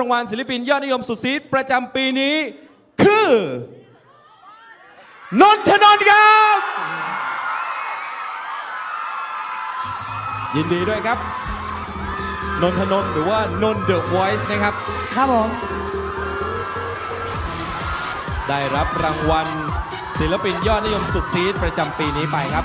รางวัลศิลปินยอดนิยมสุดซีดประจำปีนี้คือ นนทนนท์ครับ ยินดีด้วยครับ นนทนนท์หรือว่านนเดอะวอยซ์นะครับ ครับผม ได้รับรางวัลศิลปินยอดนิยมสุดซีดประจำปีนี้ไปครับ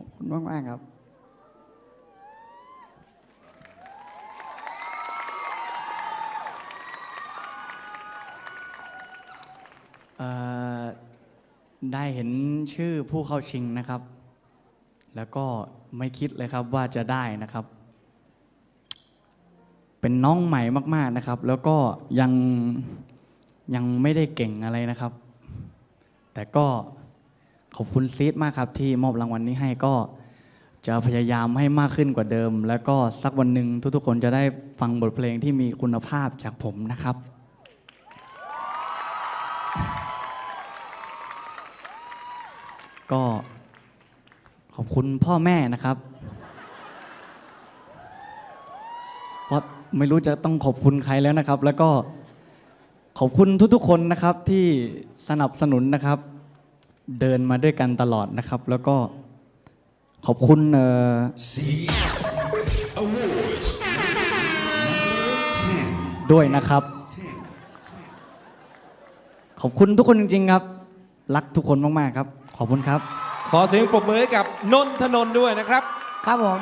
อบคุณมากๆครับ ได้เห็นชื่อผู้เข้าชิงนะครับ แล้วก็ไม่คิดเลยครับว่าจะได้นะครับ เป็นน้องใหม่มาก ๆนะครับ แล้วก็ยังยังไม่ได้เก่งอะไรนะครับ แต่ก็ ขอบคุณซีดมากครับที่มอบรางวัลนี้ให้ก็จะพยายามให้มากขึ้นกว่าเดิม แล้วก็สักวันหนึ่งทุกๆ คนจะได้ฟังบทเพลงที่มีคุณภาพจากผมนะครับ ก็ขอบคุณพ่อแม่นะครับ เพราะไม่รู้จะต้องขอบคุณใครแล้วนะครับ แล้วก็ขอบคุณทุกๆ คนนะครับที่สนับสนุนนะครับ เดินมาด้วยกันตลอดนะครับ แล้วก็ขอบคุณเอ่อด้วยนะครับ ขอบคุณทุกคนจริงๆครับ รักทุกคนมากๆครับ ขอบคุณครับ ขอเสียงปรบมือให้กับนนทนนท์ด้วยนะครับ ครับผม